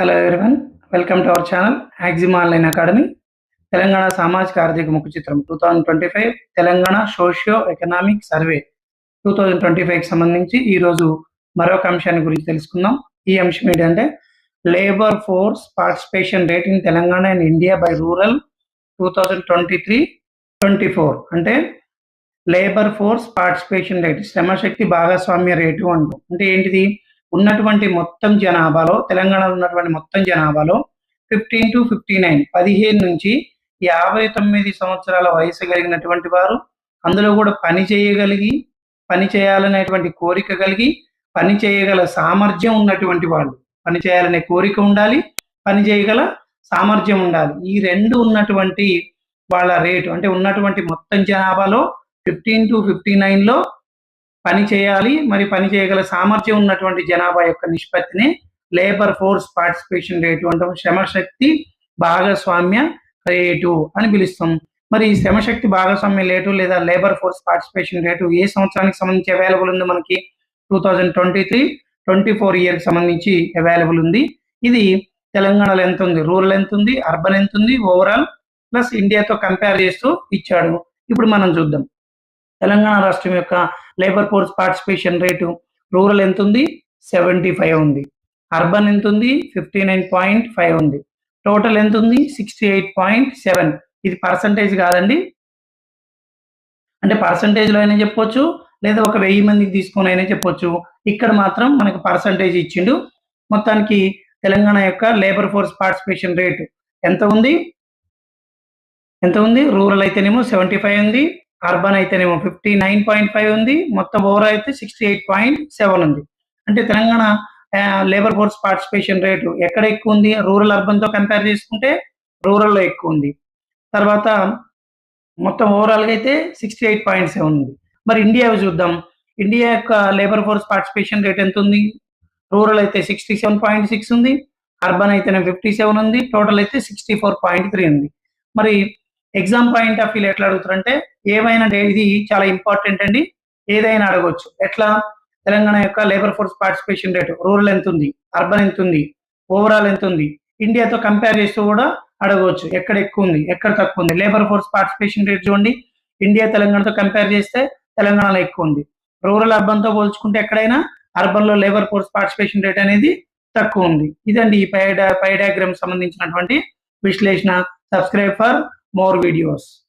Hello everyone welcome to our channel Axiom online academy Telangana సామాజిక ఆర్థిక ముఖ చిత్రం two thousand twenty five Telangana socio economic survey two thousand twenty ఫైవ్కి సంబంధించి ఈరోజు మరొక అంశాన్ని గురించి తెలుసుకుందాం. ఈ అంశం ఏంటంటే labour force participation rate in Telangana and India by rural two thousand twenty three twenty four అంటే లేబర్ ఫోర్స్ పార్టిసిపేషన్ రేట్ శ్రమశక్తి భాగస్వామ్య రేటు అంటాం. అంటే ఏంటిది? ఉన్నటువంటి మొత్తం జనాభాలో తెలంగాణలో ఉన్నటువంటి మొత్తం జనాభాలో ఫిఫ్టీన్ టు ఫిఫ్టీ నైన్ పదిహేను నుంచి యాభై తొమ్మిది సంవత్సరాల వయసు కలిగినటువంటి వారు అందులో కూడా పని చేయగలిగి పని చేయాలనేటువంటి కోరిక కలిగి పని చేయగల సామర్థ్యం ఉన్నటువంటి వాళ్ళు. పని చేయాలనే కోరిక ఉండాలి పని చేయగల సామర్థ్యం ఉండాలి. ఈ రెండు ఉన్నటువంటి వాళ్ళ రేటు అంటే ఉన్నటువంటి మొత్తం జనాభాలో ఫిఫ్టీన్ టు ఫిఫ్టీ నైన్లో పని చేయాలి. మరి పని చేయగల సామర్థ్యం ఉన్నటువంటి జనాభా యొక్క నిష్పత్తిని లేబర్ ఫోర్స్ పార్టిసిపేషన్ రేటు అంటాం శ్రమశక్తి భాగస్వామ్య రేటు అని పిలుస్తాం. మరి ఈ శ్రమశక్తి భాగస్వామ్య రేటు లేదా లేబర్ ఫోర్స్ పార్టిసిపేషన్ రేటు ఏ సంవత్సరానికి సంబంధించి అవైలబుల్ ఉంది మనకి? Two thousand twenty three twenty four ఇయర్కి సంబంధించి అవైలబుల్ ఉంది. ఇది తెలంగాణలో ఎంత ఉంది? రూరల్ ఎంత ఉంది? అర్బన్ ఎంత ఉంది? ఓవరాల్ ప్లస్ ఇండియాతో కంపేర్ చేస్తూ ఇచ్చాడు. ఇప్పుడు మనం చూద్దాం. తెలంగాణ రాష్ట్రం యొక్క labour force participation rate rural ఎంత ఉంది? సెవెంటీ ఫైవ్ ఉంది. అర్బన్ ఎంత ఉంది? ఫిఫ్టీ నైన్ పాయింట్ ఫైవ్ ఉంది. టోటల్ ఎంత ఉంది? సిక్స్టీ ఎయిట్ పాయింట్ సెవెన్ ఇది పర్సంటేజ్ కాదండి. అంటే పర్సంటేజ్లో అయినా చెప్పొచ్చు లేదా ఒక వెయ్యి మందికి తీసుకొని అయినా చెప్పొచ్చు. ఇక్కడ మాత్రం మనకు పర్సంటేజ్ ఇచ్చిండు. మొత్తానికి తెలంగాణ యొక్క లేబర్ ఫోర్స్ పార్టిసిపేషన్ రేటు ఎంత ఉంది? ఎంత ఉంది? రూరల్ అయితేనేమో సెవెంటీ ఫైవ్ ఉంది. అర్బన్ అయితేనేమో ఫిఫ్టీ నైన్ పాయింట్ ఫైవ్ ఉంది. మొత్తం ఓవరాల్ అయితే సిక్స్టీ ఎయిట్ పాయింట్ సెవెన్ ఉంది. అంటే Telangana labour force participation rate ఎక్కడ ఎక్కువ ఉంది? రూరల్ అర్బన్తో కంపేర్ చేసుకుంటే రూరల్లో ఎక్కువ ఉంది. తర్వాత మొత్తం ఓవరాల్గా అయితే సిక్స్టీ ఎయిట్ పాయింట్ సెవెన్ ఉంది. మరి ఇండియా చూద్దాం. ఇండియా యొక్క లేబర్ ఫోర్స్ పార్టిసిపేషన్ రేట్ ఎంత ఉంది? రూరల్ అయితే సిక్స్టీ సెవెన్ పాయింట్ సిక్స్ ఉంది. అర్బన్ అయితేనే ఫిఫ్టీ సెవెన్ ఉంది. టోటల్ అయితే సిక్స్టీ ఫోర్ పాయింట్ త్రీ ఉంది. మరి ఎగ్జామ్ పాయింట్ ఆఫ్ వ్యూలో ఎట్లా అడుగుతారంటే ఏవైనా ఇది చాలా ఇంపార్టెంట్ అండి. ఏదైనా అడగవచ్చు ఎట్లా? తెలంగాణ యొక్క labour force participation rate rural ఎంత ఉంది అర్బన్ ఎంత ఉంది ఓవరాల్ ఎంత ఉంది. ఇండియాతో కంపేర్ చేస్తూ కూడా అడగవచ్చు ఎక్కడ ఎక్కువ ఉంది ఎక్కడ తక్కువ ఉంది. లేబర్ ఫోర్స్ పార్టిసిపేషన్ రేట్ చూడండి. ఇండియా తెలంగాణతో కంపేర్ చేస్తే తెలంగాణలో ఎక్కువ ఉంది. రూరల్ అర్బన్తో పోల్చుకుంటే ఎక్కడైనా అర్బన్లో లేబర్ ఫోర్స్ పార్టిసిపేషన్ రేట్ అనేది తక్కువ ఉంది. ఇదండి ఈ పై పై డయాగ్రామ్ సంబంధించినటువంటి విశ్లేషణ. Subscribe for more videos.